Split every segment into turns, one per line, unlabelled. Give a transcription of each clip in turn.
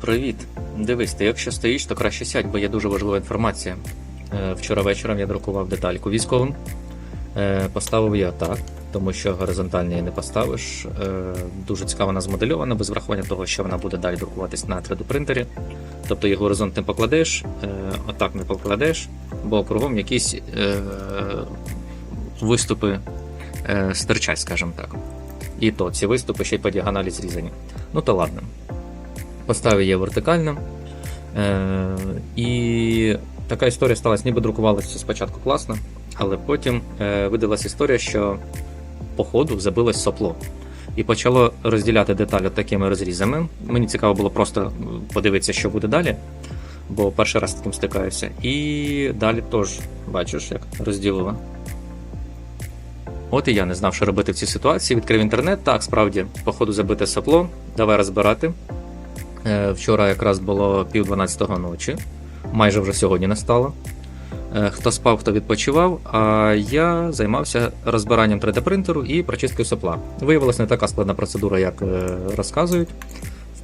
Привіт. Дивись, ти якщо стоїш, то краще сядь, бо є дуже важлива інформація. Е, Вчора вечором я друкував детальку військовим. Е, Поставив я так, тому що горизонтально її не поставиш. Е, Дуже цікаво вона змодельована, без врахування того, що вона буде далі друкуватись на 3D принтері. Тобто її горизонт не покладеш, отак не покладеш, бо кругом якісь виступи стирчать, скажімо так. І то ці виступи ще й по діагоналі зрізані. Ну то ладно. Поставив її вертикально. Е, і така історія сталася, ніби друкувалася спочатку класно, але потім е, видалась історія, що по ходу забилось сопло. І почало розділяти деталі такими розрізами. Мені цікаво було просто подивитися, що буде далі, бо перший раз з таким стикаюся. І далі теж бачиш, як розділила. От і я не знав, що робити в цій ситуації. Відкрив інтернет. Так, справді, по ходу забите сопло. Давай розбирати. Е, Вчора якраз було пів 12 ночі, майже вже сьогодні настало. Е, Хто спав, хто відпочивав, а я займався розбиранням 3D-принтеру і прочисткою сопла. Виявилася не така складна процедура, як е, розказують.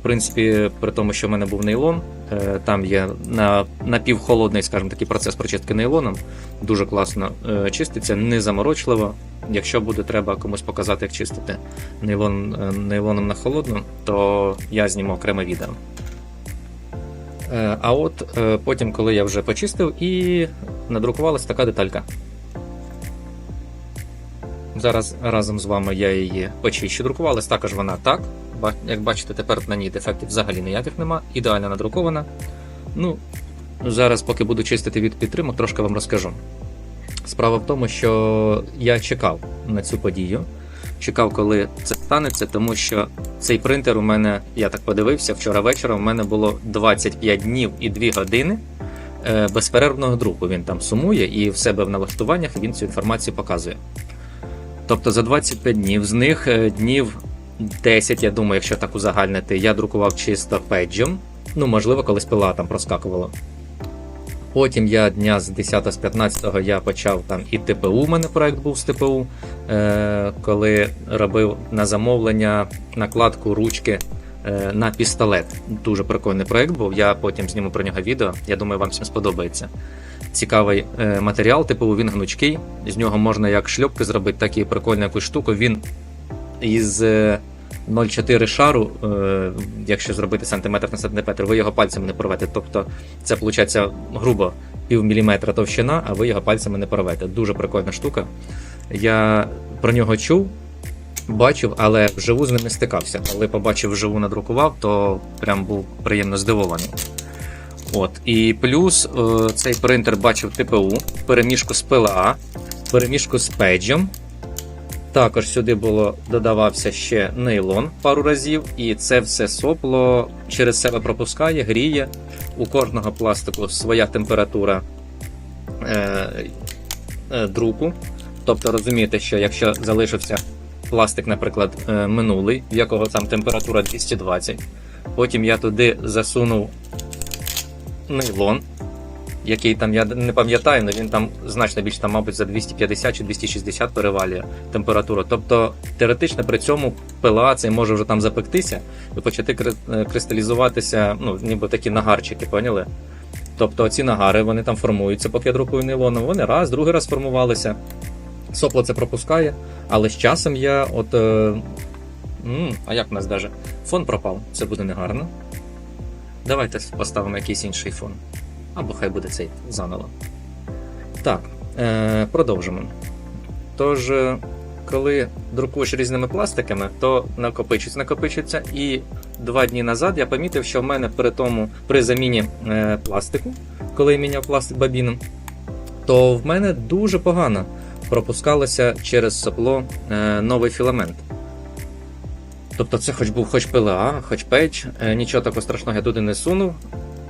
В принципі, при тому, що в мене був нейлон, е, там є напівхолодний, скажімо такий процес прочистки нейлоном. Дуже класно е, чиститься, не заморочливо. Якщо буде треба комусь показати, як чистити нейлон, е, нейлоном на холодну, то я зніму окреме відео. А от потім, коли я вже почистив, і надрукувалася така деталька. Зараз разом з вами я її почищу. Друкувалась також вона так. Як бачите, тепер на ній дефектів взагалі ніяких нема. Ідеально надрукована. Ну, зараз, поки буду чистити від підтримок, трошки вам розкажу. Справа в тому, що я чекав на цю подію. Чекав, коли це станеться, тому що цей принтер у мене, я так подивився, вчора вечором у мене було 25 днів і 2 години е, безперервного друку. Він там сумує і в себе в налаштуваннях він цю інформацію показує. Тобто за 25 днів, з них е, днів 10, я думаю, якщо так узагальнити, я друкував чисто педжем. Ну, можливо, колись пила там проскакувало. Потім я дня з 10 з 15 я почав там і ТПУ. У мене проект був з ТПУ, е, коли робив на замовлення накладку ручки е, на пістолет. Дуже прикольний проект був. Я потім зніму про нього відео. Я думаю, вам всім сподобається. Цікавий е, матеріал, типу він гнучкий. З нього можна як шльопки зробити, так і прикольну якусь штуку. Він із е, 0,4 шару, е, якщо зробити сантиметр на сантиметр, ви його пальцями не порвете. Тобто це виходить грубо пів міліметра товщина, а ви його пальцями не порвете. Дуже прикольна штука. Я про нього чув, бачив, але вживу з ним не стикався. Коли побачив вживу надрукував, то прям був приємно здивований. От. І плюс е, цей принтер бачив ТПУ, переміжку з PLA, переміжку з педжем. Також сюди було додавався ще нейлон пару разів, і це все сопло через себе пропускає, гріє. У кожного пластику своя температура е, е, друку. Тобто розумієте, що якщо залишився пластик, наприклад, е, минулий, в якого там температура 220, потім я туди засунув нейлон, який там я не пам'ятаю, але він там значно більше, там, мабуть, за 250 чи 260 перевалює температуру. Тобто теоретично при цьому пила цей може вже там запектися і почати е, кристалізуватися, ну, ніби такі нагарчики, поняли? Тобто ці нагари вони там формуються, поки друкую нейлоном, вони раз, другий раз формувалися. Сопло це пропускає, але з часом я от. Е, м, а як в нас даже? Фон пропав, це буде негарно. Давайте поставимо якийсь інший фон. Або хай буде цей заново. Так, е, продовжимо. Тож, е, коли друкуєш різними пластиками, то накопичується, накопичується. І два дні назад я помітив, що в мене при тому, при заміні е, пластику, коли я міняв пластик бабіном, то в мене дуже погано пропускалося через сопло е, новий філамент. Тобто це хоч був хоч ПЛА, хоч печ, е, нічого такого страшного я туди не сунув,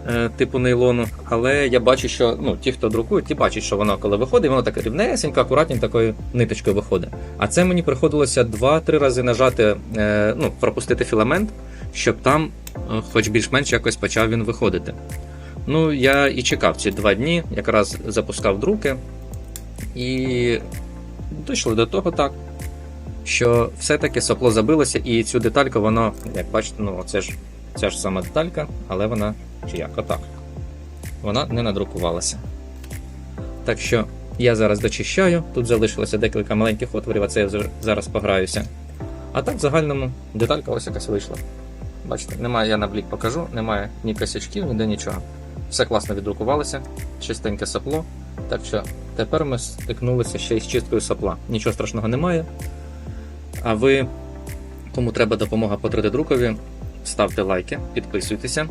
е, типу нейлону, але я бачу, що ну, ті, хто друкують, ті бачать, що воно коли виходить, воно таке рівнесенько, акуратненько такою ниточкою виходить. А це мені приходилося 2-3 рази нажати, е, ну, пропустити філамент, щоб там, хоч більш-менш якось почав він виходити. Ну, я і чекав ці два дні, якраз запускав друки, і дійшли до того так, що все-таки сопло забилося, і цю детальку воно, як бачите, ну це ж ця ж сама деталька, але вона чи як, отак. Вона не надрукувалася. Так що я зараз дочищаю, тут залишилося декілька маленьких отворів, а це я зараз пограюся. А так в загальному деталька ось якась вийшла. Бачите, немає, я на блік покажу, немає ні косячків, ніде нічого. Все класно віддрукувалося, чистеньке сапло. Так що тепер ми стикнулися ще й з чисткою сапла. Нічого страшного немає. А ви, кому треба допомога по 3D-друкові, ставте лайки, підписуйтеся.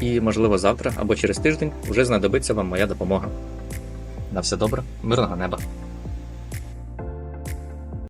І, можливо, завтра або через тиждень вже знадобиться вам моя допомога. На все добре, мирного неба!